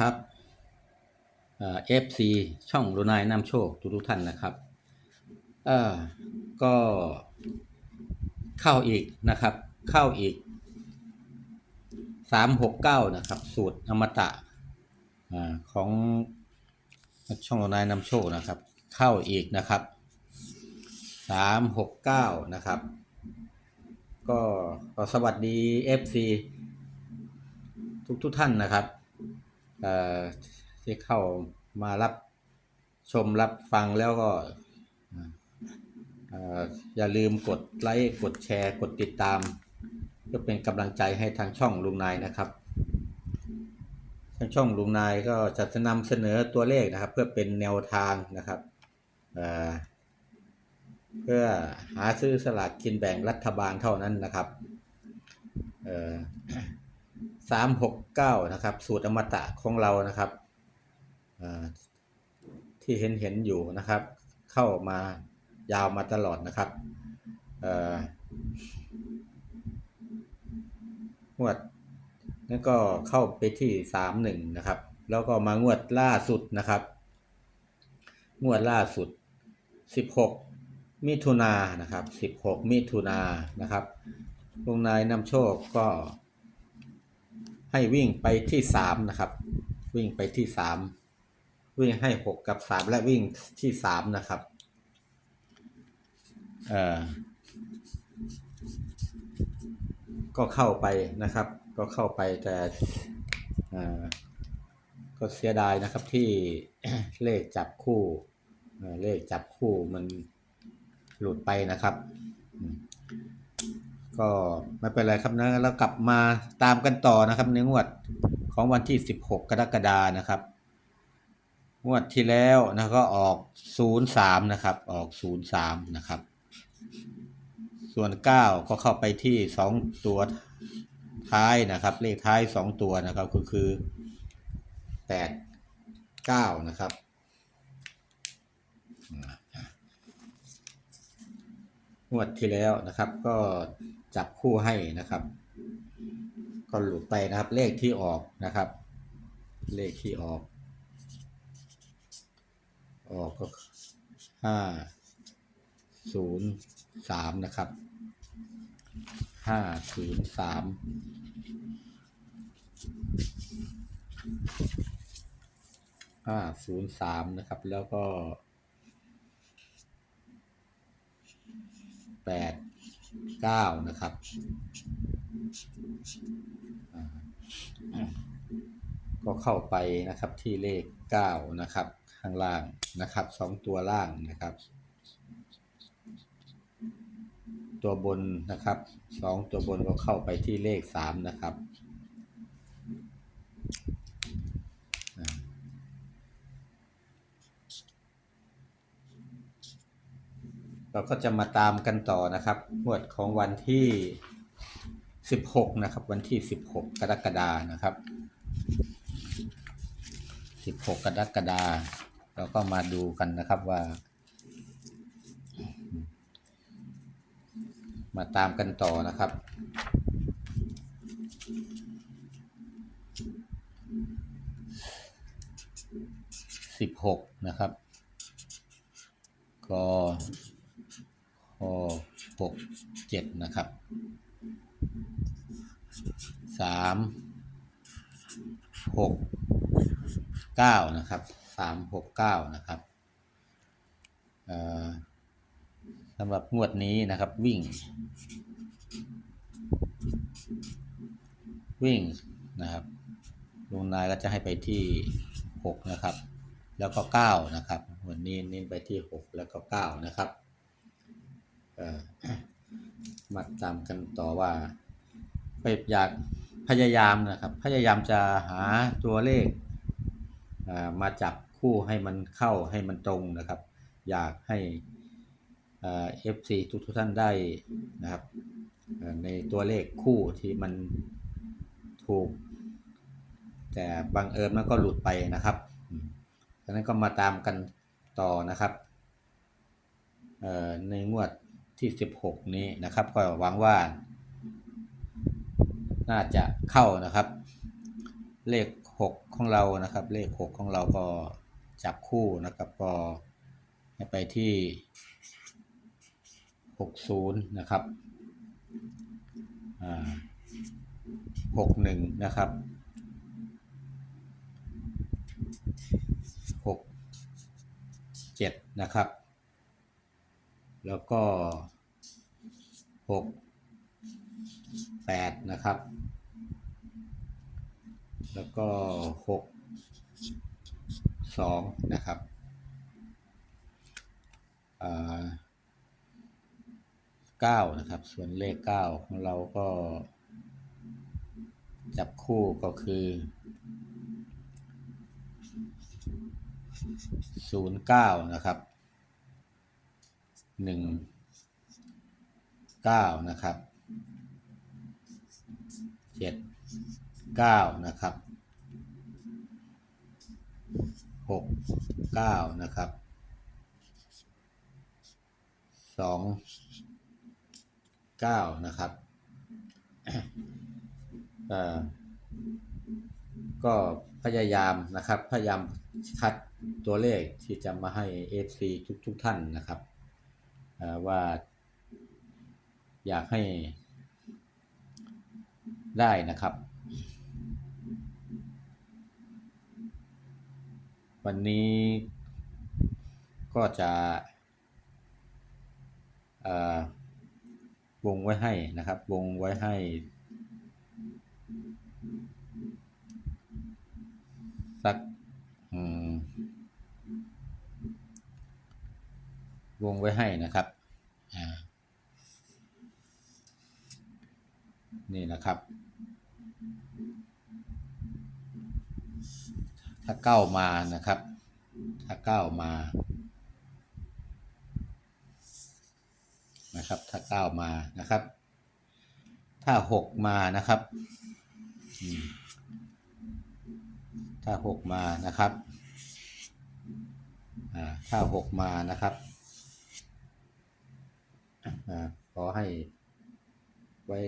ครับเอฟซีช่องรุนายนำโชคทุกทุกท่านนะครับเออก็เข้าอีกนะครับ เข้าอีกสามหกเก้านะครับ สูตรอมตะอของช่องรุนายนำโชคนะครับ เข้าอีกนะครับสามหกเก้านะครับ ก็สวัสดี FC ทุกทุกท่านนะครับ ที่เข้ามารับชมรับฟังแล้วก็อย่าลืมกดไลค์กดแชร์ กดติดตามเพื่อเป็นกำลังใจให้ทางช่องลุงนายนะครับ ทางช่องลุงนายก็จะนำเสนอตัวเลขนะครับ เพื่อเป็นแนวทางนะครับเเพื่อหาซื้อสลากกินแบ่งรัฐบาลเท่านั้นนะครับ สามหกเก้านะครับ สูตรอมตะของเรานะครับที่เห็นเห็นอยู่นะครับ เข้ามายาวมาตลอดนะครับงวดนั่นก็เข้าไปที่สามหนึ่งนะครับ แล้วก็มางวดล่าสุดนะครับ งวดล่าสุดสิบหกมิถุนายนะครับสิบหกมิถุนายนนะครับลุงนายนำโชคก็ ให้วิ่งไปที่สามนะครับ วิ่งไปที่สามวิ่งให้หกกับสามและวิ่งที่สามนะครับเอ่อก็เข้าไปนะครับ ก็เข้าไปแต่เออก็เสียดายนะครับที่เลขจับคู่เลขจับคู่มันหลุดไปนะครับ ก็ไม่เป็นไรครับนะแล้วกลับมาตามกันต่อนะครับ ในงวดของวันที่ 16 กรกฎานะครับ งวดที่แล้วนะก็ออก 03 นะครับ ออก 03 นะครับ ส่วน 9 ก็เข้าไปที่ 2 ตัวท้ายนะครับ เลขท้าย 2 ตัวนะครับก็คือ 8 9 นะครับ งวดที่แล้วนะครับ ก็จับคู่ให้นะครับ ก็หลุดไปนะครับ เลขที่ออกนะครับ เลขที่ออก ออกก็ห้าศูนย์สามนะครับห้าศูนย์สามห้าศูนย์สามนะครับ แล้วก็ แปดเก้านะครับก็เข้าไปนะครับที่เลขเก้านะครับข้างล่างนะครับสองตัวล่างนะครับ ตัวบนนะครับสองตัวบนก็เข้าไปที่เลขสามนะครับ เราก็จะมาตามกันต่อนะครับงวดของวันที่ 16 นะครับ วันที่ 16 กรกฎานะครับ 16 กรกฎาเราก็มาดูกันนะครับว่า มาตามกันต่อนะครับ16นะครับ ก็ หกเจ็ดนะครับสามหกเก้านะครับสามหกเก้านะครับเอ่อสำหรับงวดนี้นะครับวิ่ง วิ่งนะครับลุงนายก็จะให้ไปที่หกนะครับ แล้วก็เก้านะครับ วันนี้เน้นไปที่หกแล้วก็เก้านะครับ มาตามกันต่อว่าไปอยากพยายามนะครับ พยายามจะหาตัวเลขมาจับคู่ให้มันเข้าให้มันตรงนะครับ อยากให้เอฟซีทุกทุกท่านได้นะครับในตัวเลขคู่ที่มันถูก แต่บังเอิญมันก็หลุดไปนะครับดังนั้นก็มาตามกันต่อนะครับในงวด ที่ 16 นี้นะครับก็หวังว่า น่าจะเข้านะครับ เลขหกของเรานะครับ เลขหกของเราก็จับคู่นะครับก็ไปที่หกศูนะครับหกหนึ่งนะครับหกเจ็ดนะครับ แล้วก็หกแปดนะครับ แล้วก็หกสองนะครับเก้านะครับ ส่วนเลขเก้าของเราก็จับคู่ก็คือศูนย์เก้านะครับ หนึ่งเก้านะครับเจ็ดเก้านะครับหกเก้านะครับสองเก้านะครับก็พยายามนะครับ พยายามคัดตัวเลขที่จะมาให้ FC ทุกทุกท่านนะครับ ว่าอยากให้ได้นะครับ วันนี้ก็จะวงไว้ให้นะครับ วงไว้ให้สักอืม วงไว้ให้นะครับนี่นะครับ ถ้าเก้ามานะครับ ถ้าเก้ามานะครับ ถ้าเก้ามานะครับ ถ้าหกมานะครับ ถ้าหกมานะครับ ถ้าหกมานะครับ ขอให้ไว้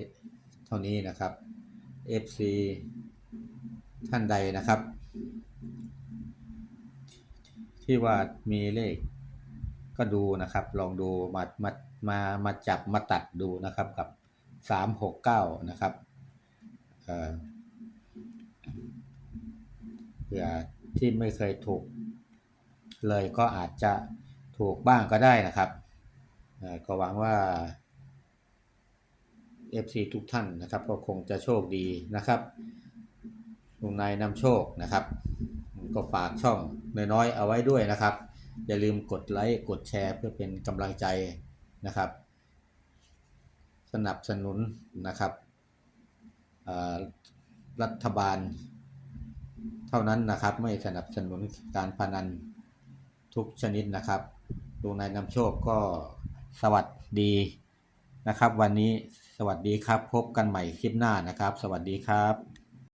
เท่านี้นะครับ FC ท่านใดนะครับ ที่ว่ามีเลขก็ดูนะครับ ลองดูมามามามาจับมาตัดดูนะครับกับสามหกเก้านะครับเอ่อเผื่อที่ไม่เคยถูกเลยก็อาจจะถูกบ้างก็ได้นะครับ ก็หวังว่า FC ทุกท่านนะครับ ก็คงจะโชคดีนะครับลุงนายนำโชคนะครับ ก็ฝากช่องน้อยๆเอาไว้ด้วยนะครับ อย่าลืมกดไลค์กดแชร์เพื่อเป็นกำลังใจนะครับ สนับสนุนนะครับรัฐบาล เท่านั้นนะครับไม่สนับสนุนการพนันทุกชนิดนะครับลุงนายนำโชคก็ สวัสดีนะครับ วันนี้สวัสดีครับ พบกันใหม่คลิปหน้านะครับ สวัสดีครับ